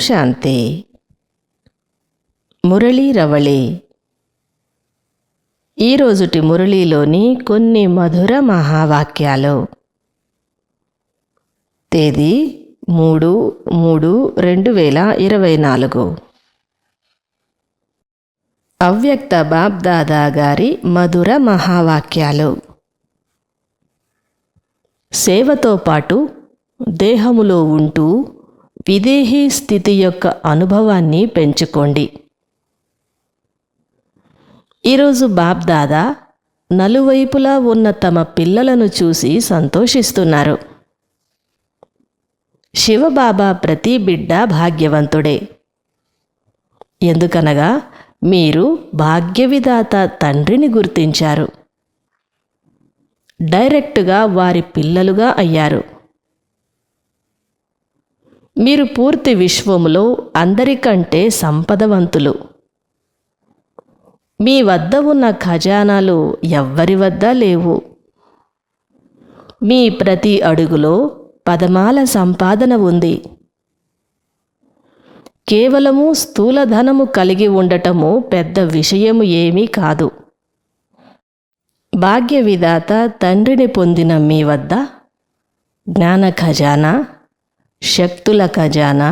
శాంతి మురళీ రవళి ఈరోజుటి మురళీలోని కొన్ని మధుర మహావాక్యాలు తేదీ మూడు మూడు రెండు వేల ఇరవై నాలుగు అవ్యక్త బాబ్దాదా గారి మధుర మహావాక్యాలు సేవతో పాటు దేహములో ఉంటూ విదేహీ స్థితి యొక్క అనుభవాన్ని పెంచుకోండి. ఈరోజు బాబ్దాదా నలువైపులా ఉన్న తమ పిల్లలను చూసి సంతోషిస్తున్నారు. శివబాబా ప్రతి బిడ్డ భాగ్యవంతుడే. ఎందుకనగా మీరు భాగ్యవిధాత తండ్రిని గుర్తించారు. డైరెక్టుగా వారి పిల్లలుగా అయ్యారు. మీరు పూర్తి విశ్వములో అందరికంటే సంపదవంతులు. మీ వద్ద ఉన్న ఖజానాలు ఎవ్వరి వద్ద లేవు. మీ ప్రతి అడుగులో పదమాల సంపాదన ఉంది. కేవలము స్థూలధనము కలిగి ఉండటము పెద్ద విషయము ఏమీ కాదు. భాగ్య విధాత తండ్రిని పొందిన మీ వద్ద జ్ఞాన ఖజానా శక్తుల ఖజానా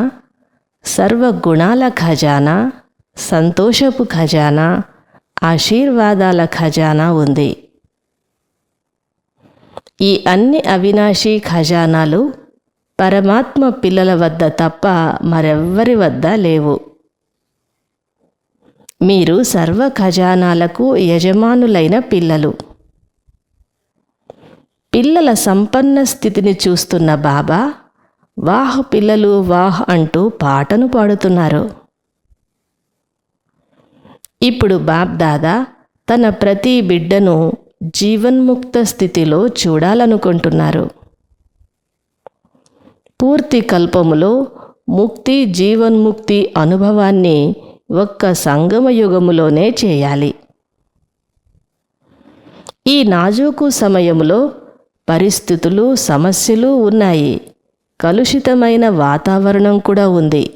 సర్వగుణాల ఖజానా సంతోషపు ఖజానా ఆశీర్వాదాల ఖజానా ఉంది. ఈ అన్ని అవినాశీ ఖజానాలు పరమాత్మ పిల్లల వద్ద తప్ప మరెవ్వరి వద్ద లేవు. మీరు సర్వ ఖజానాలకు యజమానులైన పిల్లలు. పిల్లల సంపన్న స్థితిని చూస్తున్న బాబా వాహ్ పిల్లలు వాహ్ అంటూ పాటను పాడుతున్నారు. ఇప్పుడు బాప్ దాదా తన ప్రతి బిడ్డను జీవన్ముక్త స్థితిలో చూడాలనుకుంటున్నారు. పూర్తి కల్పములో ముక్తి జీవన్ముక్తి అనుభవాన్ని ఒక్క సంగమ యుగములోనే చేయాలి. ఈ నాజూకు సమయంలో పరిస్థితులు సమస్యలు ఉన్నాయి. కలుషితమైన వాతావరణం కూడా ఉంది.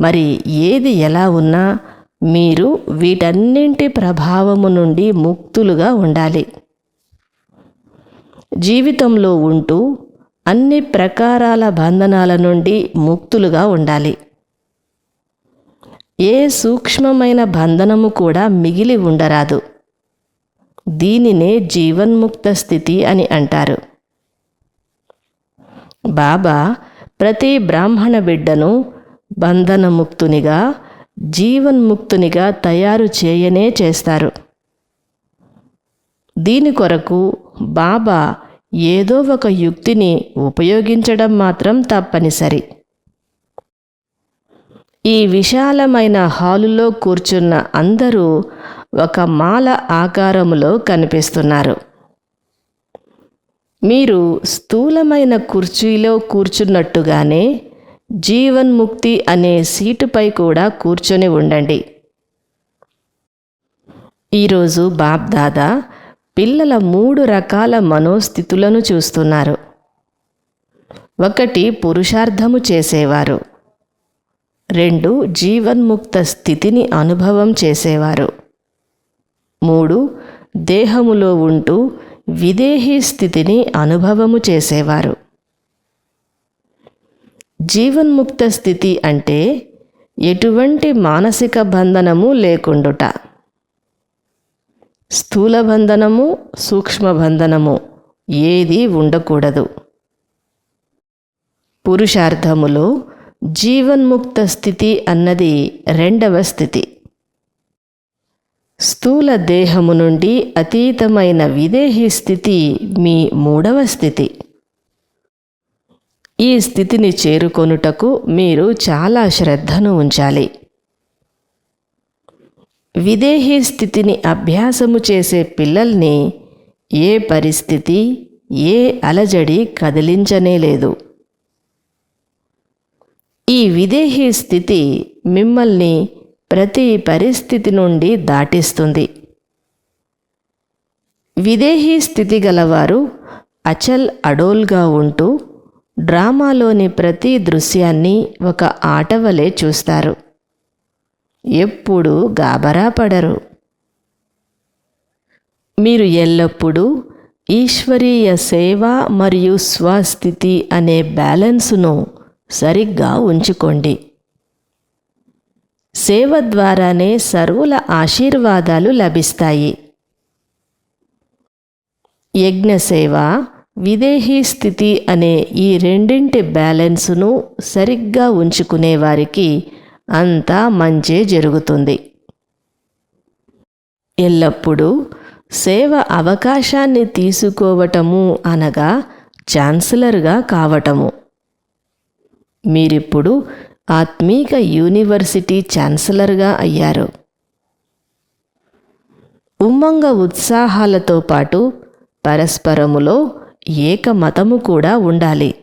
మరి ఏది ఎలా ఉన్నా మీరు వీటన్నింటి ప్రభావము నుండి ముక్తులుగా ఉండాలి. జీవితంలో ఉంటూ అన్ని ప్రకారాల బంధనాల నుండి ముక్తులుగా ఉండాలి. ఏ సూక్ష్మమైన బంధనము కూడా మిగిలి ఉండరాదు. దీనినే జీవన్ముక్త స్థితి అని అంటారు. బాబా ప్రతి బ్రాహ్మణ బిడ్డను బంధనముక్తునిగా జీవన్ముక్తునిగా తయారు చేయనే చేస్తారు. దీని కొరకు బాబా ఏదో ఒక యుక్తిని ఉపయోగించడం మాత్రం తప్పనిసరి. ఈ విశాలమైన హాలులో కూర్చున్న అందరూ ఒక మాల ఆకారములో కనిపిస్తున్నారు. మీరు స్థూలమైన కుర్చీలో కూర్చున్నట్టుగానే జీవన్ముక్తి అనే సీటుపై కూడా కూర్చొని ఉండండి. ఈరోజు బాబ్దాదా పిల్లల మూడు రకాల మనోస్థితులను చూస్తున్నారు. ఒకటి పురుషార్థము చేసేవారు. రెండు జీవన్ముక్త స్థితిని అనుభవం చేసేవారు. మూడు దేహములో ఉంటూ విదేహీ స్థితిని అనుభవము చేసేవారు. జీవన్ముక్త స్థితి అంటే ఎటువంటి మానసిక బంధనము లేకుండుట. స్థూల బంధనము సూక్ష్మ బంధనము ఏది ఉండకూడదు. పురుషార్థములో జీవన్ముక్త స్థితి అన్నది రెండవ స్థితి. స్థూల దేహము నుండి అతీతమైన విదేహీ స్థితి మీ మూడవ స్థితి. ఈ స్థితిని చేరుకొనుటకు మీరు చాలా శ్రద్ధను ఉంచాలి. విదేహీ స్థితిని అభ్యాసము చేసే పిల్లల్ని ఏ పరిస్థితి ఏ అలజడి కదిలించనే లేదు. ఈ విదేహీ స్థితి మిమ్మల్ని ప్రతి పరిస్థితి నుండి దాటిస్తుంది. విదేహీ స్థితి గలవారు అచల్ అడోల్గా ఉంటూ డ్రామాలోని ప్రతి దృశ్యాన్ని ఒక ఆటవలే చూస్తారు. ఎప్పుడూ గాబరా పడరు. మీరు ఎల్లప్పుడూ ఈశ్వరీయ సేవ మరియు స్వస్థితి అనే బ్యాలెన్సును సరిగ్గా ఉంచుకోండి. సేవ ద్వారానే సర్వుల ఆశీర్వాదాలు లభిస్తాయి. యజ్ఞసేవ విదేహీ స్థితి అనే ఈ రెండింటి బ్యాలెన్సును సరిగ్గా ఉంచుకునే వారికి అంతా మంచే జరుగుతుంది. ఎల్లప్పుడూ సేవ అవకాశాన్ని తీసుకోవటము అనగా ఛాన్సలర్గా కావటము. మీరిప్పుడు ఆత్మీక యూనివర్సిటీ ఛాన్సలర్గా అయ్యారు. ఉమ్మంగ ఉత్సాహాలతో పాటు పరస్పరములో ఏకమతము కూడా ఉండాలి.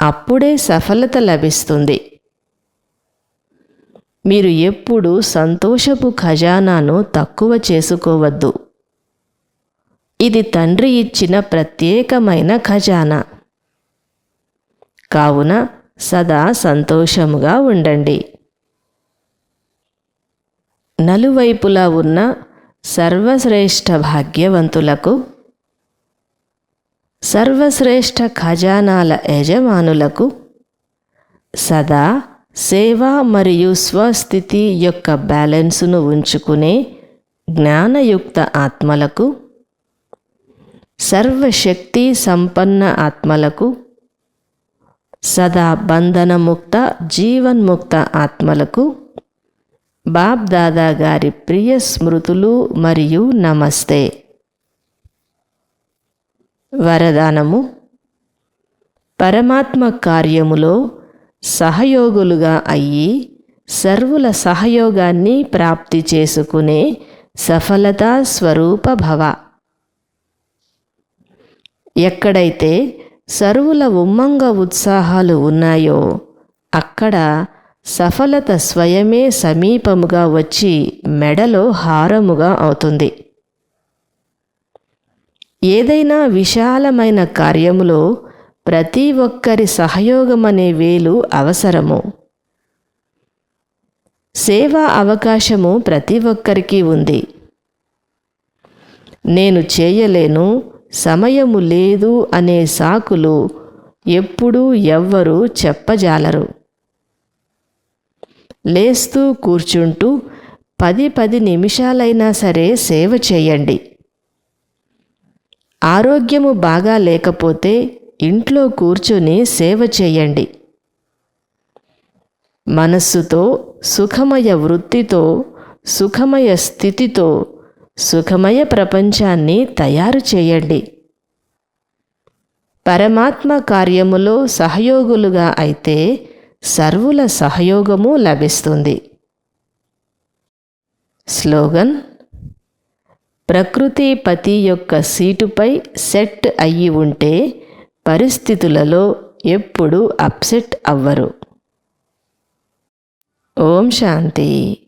అప్పుడే సఫలత లభిస్తుంది. మీరు ఎప్పుడు సంతోషపు ఖజానాను తక్కువ చేసుకోవద్దు. ఇది తండ్రి ఇచ్చిన ప్రత్యేకమైన ఖజానా. కావున సదా సంతోషముగా ఉండండి. నలువైపులా ఉన్న సర్వశ్రేష్ఠ భాగ్యవంతులకు సర్వశ్రేష్ఠ ఖజానాల యజమానులకు సదా సేవ మరియు స్వస్థితి యొక్క బ్యాలెన్సును ఉంచుకునే జ్ఞానయుక్త ఆత్మలకు సర్వశక్తి సంపన్న ఆత్మలకు సదా బంధనముక్త జీవన్ముక్త ఆత్మలకు బాబ్ దాదా గారి ప్రియ స్మృతులు మరియు నమస్తే. వరదానము. పరమాత్మ కార్యములో సహయోగులుగా అయ్యి సర్వుల సహయోగాన్ని ప్రాప్తి చేసుకునే సఫలతా స్వరూప భవ. ఎక్కడైతే సరువుల ఉమ్మంగ ఉత్సాహాలు ఉన్నాయో అక్కడ సఫలత స్వయమే సమీపముగా వచ్చి మెడలో హారముగా అవుతుంది. ఏదైనా విశాలమైన కార్యములో ప్రతి ఒక్కరి సహయోగమనే వేలు అవసరము. సేవా అవకాశము ప్రతి ఒక్కరికి ఉంది. నేను చేయలేను సమయము లేదు అనే సాకులు ఎప్పుడూ ఎవ్వరూ చెప్పజాలరు. లేస్తూ కూర్చుంటూ పది పది నిమిషాలైనా సరే సేవ చేయండి. ఆరోగ్యము బాగా లేకపోతే ఇంట్లో కూర్చొని సేవ చేయండి. మనస్సుతో సుఖమయ వృత్తితో సుఖమయ స్థితితో సుఖమయ ప్రపంచాన్ని తయారు చేయండి. పరమాత్మ కార్యములో సహయోగులుగా అయితే సర్వుల సహయోగము లభిస్తుంది. స్లోగన్ ప్రకృతి పతి యొక్క సీటుపై సెట్ అయ్యి ఉంటే పరిస్థితులలో ఎప్పుడు అప్సెట్ అవ్వరు. ఓం శాంతి.